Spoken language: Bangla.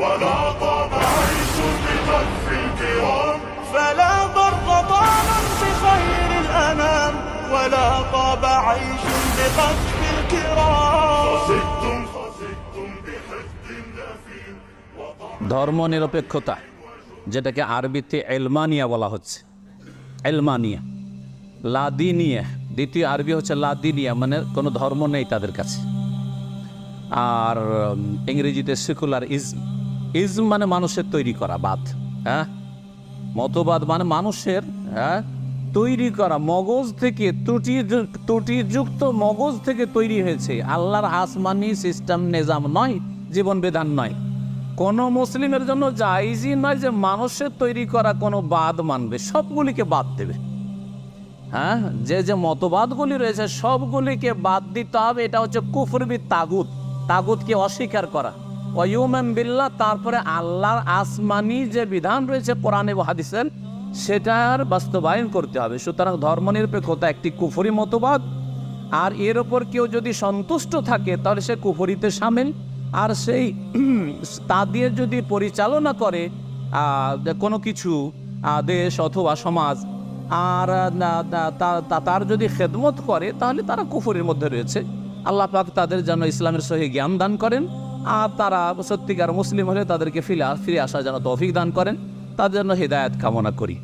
ولا طاب عيش الكرام ধর্ম নিরপেক্ষতা যেটাকে আরবিতে এলমানিয়া বলা হচ্ছে। এলমানিয়া। লাদিনিয়া। দ্বিতীয় আরবি হচ্ছে লাদিনিয়া মানে কোনো ধর্ম নেই তাদের কাছে। আর ইংরেজিতে সেকুলার ইজম ইজম মানে মানুষের তৈরি করা বাদ হ্যাঁ? মতবাদ মানে মানুষের হ্যাঁ? তৈরি করা, মগজ থেকে ত্রুটি ত্রুটিযুক্ত মগজ থেকে তৈরি হয়েছে। আল্লাহর আসমানি সিস্টেম নিজাম নয়, জীবন বিধান নয়। কোনো মুসলিমের জন্য জাইজই নয় যে মানুষের তৈরি করা কোনো বাদ মানবে, সবগুলিকে বাদ দেবে। হ্যাঁ? যে যে মতবাদগুলি রয়েছে, সবগুলিকে বাদ দিতে হবে, এটা হচ্ছে কুফরবি তাগুত। তাগুতকে অস্বীকার করা। ওয়ুমেম বিল্লাহ, তারপরে আল্লাহর আসমানি যে বিধান রয়েছে কোরআনে হাদিসের, সেটার বাস্তবায়ন করতে হবে। সুতরাং ধর্মনিরপেক্ষতা একটি কুফরি মতবাদ। আর এর ওপর কেউ যদি সন্তুষ্ট থাকে, তাহলে সে কুফরিতে সামিল। আর সেই তা দিয়ে যদি পরিচালনা করে কোনো কিছু দেশ অথবা সমাজ, আর তার যদি খেদমত করে, তাহলে তারা কুফরের মধ্যে রয়েছে। আল্লাহ পাক তাদের যেন ইসলামের সহি জ্ঞান দান করেন। আর তারা সত্যিকার মুসলিম হলে তাদেরকে ফিরে ফিরে আসা যেন তৌফিক দান করেন। তাদের জন্য হৃদায়ত কামনা করি।